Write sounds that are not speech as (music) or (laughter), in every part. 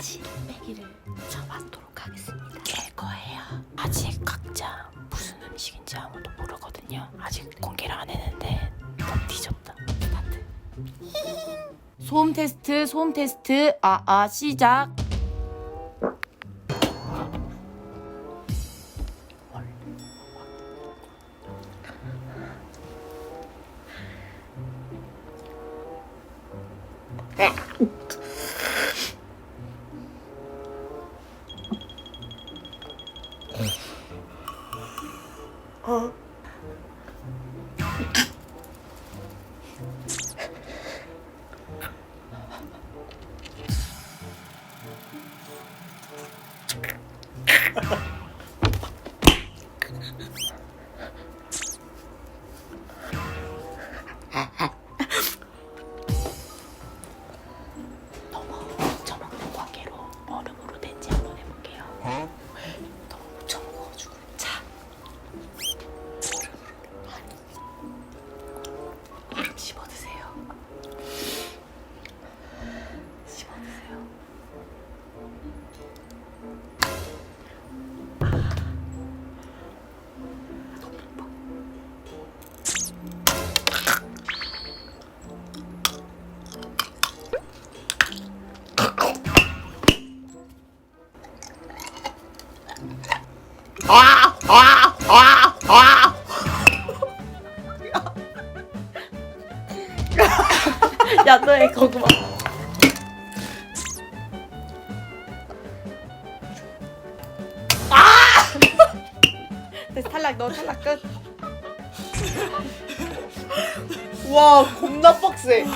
음식을 쳐봤도록 하겠습니다. 깰 거예요. 아직 각자 무슨 음식인지 아무도 모르거든요. 아직 공개를 안 했는데 너무 뒤졌다. 스타트. 소음 테스트, 소음 테스트. 아, 아, 시작. 너무 묻혀먹는 관계로 얼음으로 된지 한번 해볼게요. 너 (laughs) 야, 너의 고구마. 아! (laughs) 됐어, 탈락, 너 탈락 끝. 와 겁나 빡세.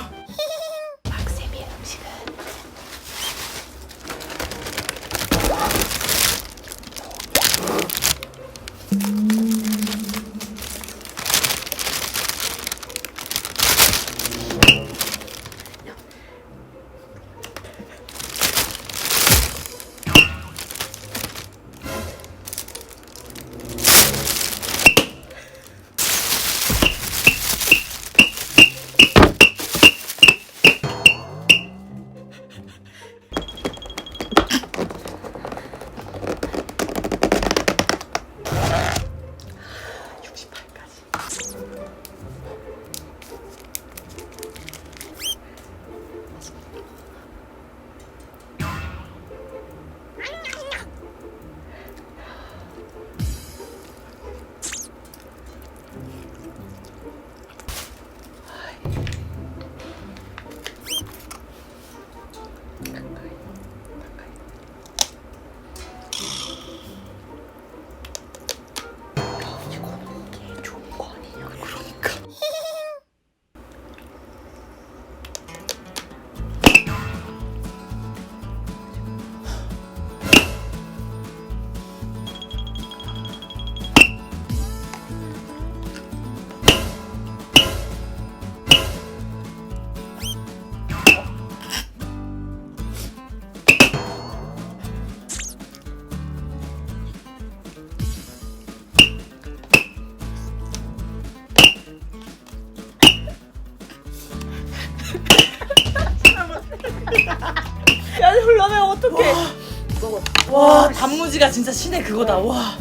어떡해. 와 단무지가 진짜 신의 그거다. 와.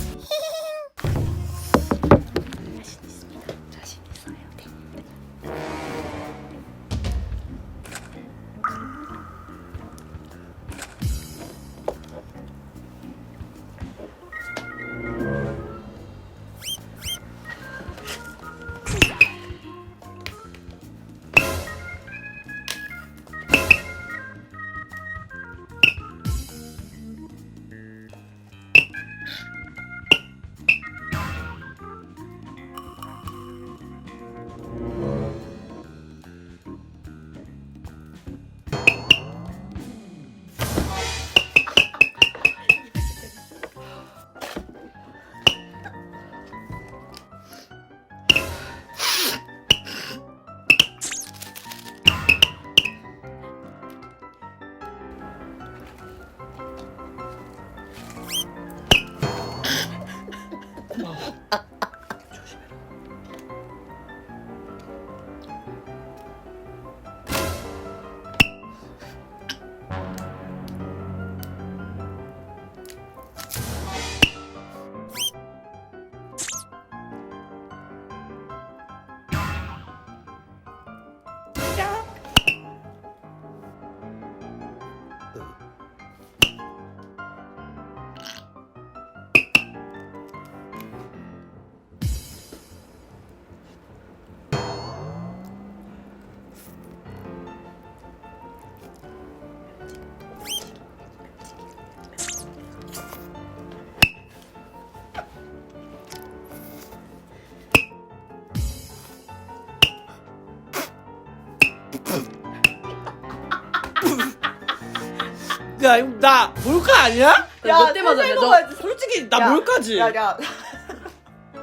야, 이거 나 몰카 아니야? 몇대 맞았냐, 야, 너? 먹어야지. 솔직히 나 야, 몰카지. 야, 야,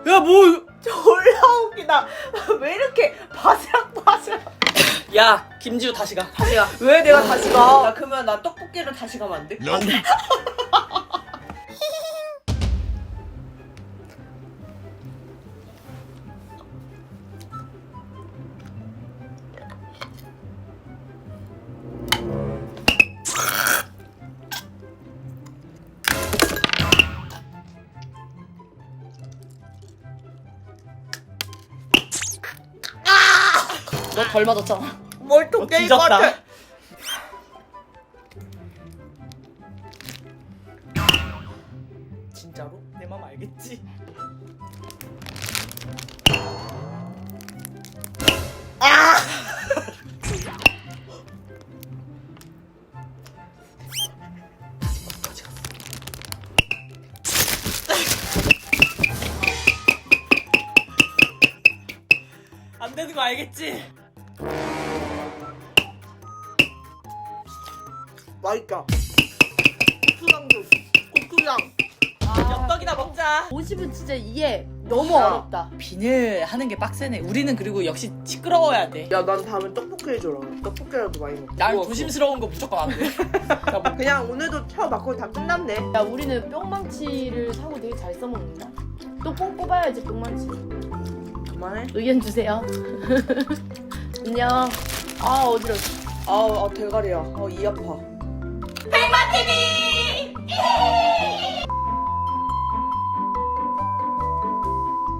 야. 뭐? (laughs) 졸라 웃기다. (laughs) 왜 이렇게 바스락 바스락. 야, 김지우 다시 가. 다시 가. 왜 내가 다시 가? 야, 그러면 나 떡볶이를 다시 가면 안 돼? (laughs) 너덜 맞았잖아. 뭘 어, 떡볶이 뒤졌다. 같아. 진짜로? 내 맘 알겠지? 아! 안 되는 거 알겠지? 맛있다. 고추장도. 고추장. 엽떡이나 먹자. 50은 진짜 이게 너무 야. 어렵다. 비늘 하는 게 빡세네. 우리는 그리고 역시 시끄러워야 돼. 야, 난 다음에 떡볶이 해줘라. 떡볶이라도 많이 먹자. 난 조심스러운 거 무조건 안 돼. 야, 뭐, 그냥 오늘도 쳐 맞고 다 끝났네. 야 우리는 뿅망치를 사고 되게 잘 써먹는다. 또 뽕 뽑아야지 뿅망치. 그만해. 의견 주세요. (laughs) 안녕. 아 어지러워. 아, 아 대가리야. 아, 이 아파. TV!